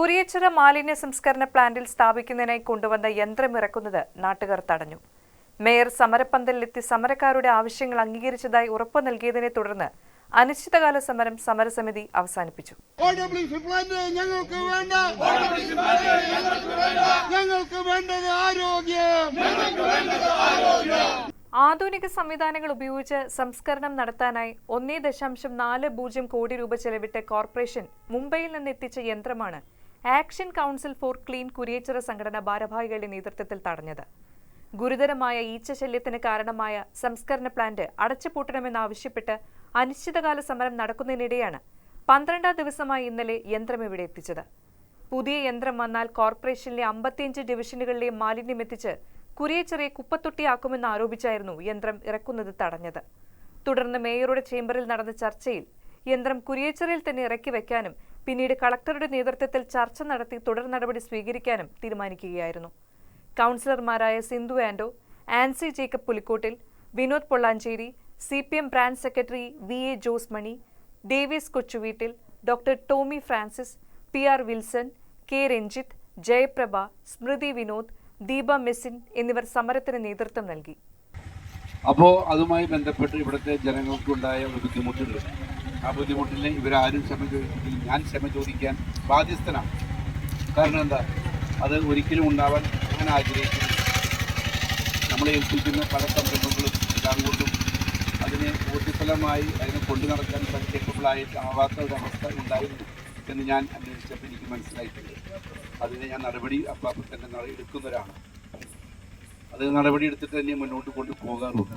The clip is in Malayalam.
കുരിയച്ചിറ മാലിന്യ സംസ്കരണ പ്ലാന്റിൽ സ്ഥാപിക്കുന്നതിനായി കൊണ്ടുവന്ന യന്ത്രം ഇറക്കുന്നത് നാട്ടുകാർ തടഞ്ഞു. മേയർ സമരപ്പന്തലിലെത്തി സമരക്കാരുടെ ആവശ്യങ്ങൾ അംഗീകരിച്ചതായി ഉറപ്പു നൽകിയതിനെ തുടർന്ന് അനിശ്ചിതകാല സമരം സമരസമിതി അവസാനിപ്പിച്ചു. ഞങ്ങൾക്ക് വേണ്ട. ഞങ്ങൾക്ക് വേണ്ടത് ആരോഗ്യം. ആധുനിക സംവിധാനങ്ങൾ ഉപയോഗിച്ച് സംസ്കരണം നടത്താനായി ഒന്നേ ദശാംശം നാല് പൂജ്യം കോടി രൂപ ചെലവിട്ട കോർപ്പറേഷൻ മുംബൈയിൽ നിന്ന് എത്തിച്ച യന്ത്രമാണ് action council for clean Kuriachira സംഘടന ഭാരവാഹികളുടെ നേതൃത്വത്തിൽ തടഞ്ഞത്. ഗുരുതരമായ ഈച്ചശല്യത്തിന് കാരണമായ സംസ്കരണ പ്ലാന്റ് അടച്ചുപൂട്ടണമെന്നാവശ്യപ്പെട്ട് അനിശ്ചിതകാല സമരം നടക്കുന്നതിനിടെയാണ് പന്ത്രണ്ടാം ദിവസമായി ഇന്നലെ യന്ത്രം ഇവിടെ എത്തിച്ചത്. പുതിയ യന്ത്രം വന്നാൽ കോർപ്പറേഷനിലെ അമ്പത്തിയഞ്ച് ഡിവിഷനുകളിലെ മാലിന്യം എത്തിച്ച് കുരിയച്ചിറയെ കുപ്പത്തൊട്ടിയാക്കുമെന്ന് ആരോപിച്ചായിരുന്നു യന്ത്രം ഇറക്കുന്നത് തടഞ്ഞത്. തുടർന്ന് മേയറുടെ ചേംബറിൽ നടന്ന ചർച്ചയിൽ യന്ത്രം കുരിയച്ചിറയിൽ തന്നെ ഇറക്കി വെക്കാനും പിന്നീട് കളക്ടറുടെ നേതൃത്വത്തിൽ ചർച്ച നടത്തി തുടർ നടപടി സ്വീകരിക്കാനും തീരുമാനിക്കുകയായിരുന്നു. കൗൺസിലർമാരായ Sindhu Anto Ancy Jacob Pulikottil Vinod Pollanchery C P M branch secretary V A Jose Mani Davis Kochuveettil doctor Tomy Francis P R Wilson K Ranjith Jayaprabha Smrithi Vinod Deepa മെസ്സിൻ എന്നിവർ സമരത്തിന് നേതൃത്വം നൽകി. അപ്പോൾ അതുമായി ബന്ധപ്പെട്ട് ഇവിടുത്തെ ജനങ്ങൾക്കുണ്ടായ ഒരു ബുദ്ധിമുട്ടുണ്ട്. ആ ബുദ്ധിമുട്ടിൽ ഇവരാരും ക്ഷമ ചോദിച്ചിട്ടില്ല ഞാൻ ക്ഷമ ചോദിക്കാൻ ബാധ്യസ്ഥനാണ്. കാരണം എന്താ? അത് ഒരിക്കലും ഉണ്ടാവാൻ ഞാൻ ആഗ്രഹിക്കുന്നു നമ്മളെ ഏൽപ്പിക്കുന്ന പല സംരംഭങ്ങളും എല്ലാം കൊണ്ടും അതിനെ ഊർജസ്വലമായി അതിനെ കൊണ്ടു നടക്കാൻ കേപ്പബിളായിട്ട് ആവാത്ത ഒരവസ്ഥ ഉണ്ടായിരുന്നു എന്ന് ഞാൻ അന്വേഷിച്ചപ്പോൾ എനിക്ക് മനസ്സിലായിട്ടുണ്ട്. അതിനെ ഞാൻ നടപടി അപ്പം തന്നെ എടുക്കുന്നവരാണ്. അത് നടപടി എടുത്തിട്ട് തന്നെ മുന്നോട്ട് കൊണ്ടു പോകാറുണ്ട്